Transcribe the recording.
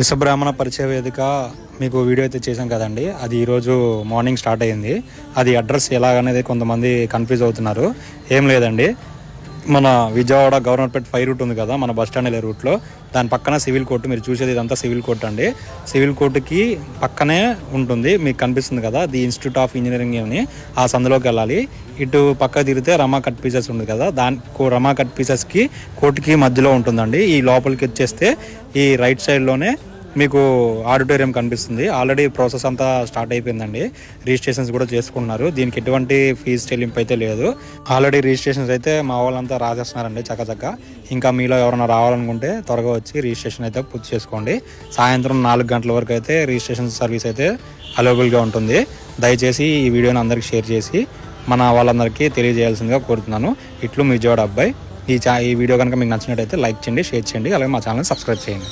విశ్వబ్రాహ్మణ పరిచయ వేదిక మీకు వీడియో అయితే చేశాం కదండి. అది ఈరోజు మార్నింగ్ స్టార్ట్ అయ్యింది అది అడ్రస్ ఎలాగనేది కొంతమంది కన్ఫ్యూజ్ అవుతున్నారు. ఏం లేదండి. మన విజయవాడ గవర్నర్పేట్ ఫైవ్ రూట్ ఉంది కదా మన బస్ స్టాండ్ వెళ్ళే రూట్లో. దాని పక్కన సివిల్ కోర్టు మీరు చూసేది ఇదంతా సివిల్ కోర్ట్ అండి. సివిల్ కోర్టుకి పక్కనే ఉంటుంది మీకు కనిపిస్తుంది కదా ది ఇన్స్టిట్యూట్ ఆఫ్ ఇంజనీరింగ్ అని. ఆ సందులోకి వెళ్ళాలి. ఇటు పక్క తిరిగితే రమా కట్ పీసెస్ ఉంది కదా దాని కో- రమా కట్ పీసెస్కి కోర్టుకి మధ్యలో ఉంటుందండి. ఈ లోపలికి వచ్చేస్తే ఈ రైట్ సైడ్లోనే మీకు ఆడిటోరియం కనిపిస్తుంది. ఆల్రెడీ ప్రాసెస్ అంతా స్టార్ట్ అయిపోయిందండి. రిజిస్ట్రేషన్స్ కూడా చేసుకున్నారు దీనికి ఎటువంటి ఫీజు చెల్లింపు అయితే లేదు. ఆల్రెడీ రిజిస్ట్రేషన్స్ అయితే మా వాళ్ళంతా రాసేస్తున్నారండి చక్కచక్క ఇంకా మీలో ఎవరైనా రావాలనుకుంటే త్వరగా వచ్చి రిజిస్ట్రేషన్ అయితే పూర్తి చేసుకోండి. సాయంత్రం నాలుగు గంటల వరకు అయితే రిజిస్ట్రేషన్ సర్వీస్ అయితే అవైలబుల్గా ఉంటుంది. దయచేసి ఈ వీడియోని అందరికి షేర్ చేసి మన వాళ్ళందరికీ తెలియజేయాల్సిందిగా కోరుతున్నాను. ఇట్లు మీ జోడ అబ్బాయి. ఈ చా ఈ వీడియో కనుక మీకు నచ్చినట్టయితే లైక్ చేయండి షేర్ చేయండి అలాగే మా ఛానల్ సబ్స్క్రైబ్ చేయండి.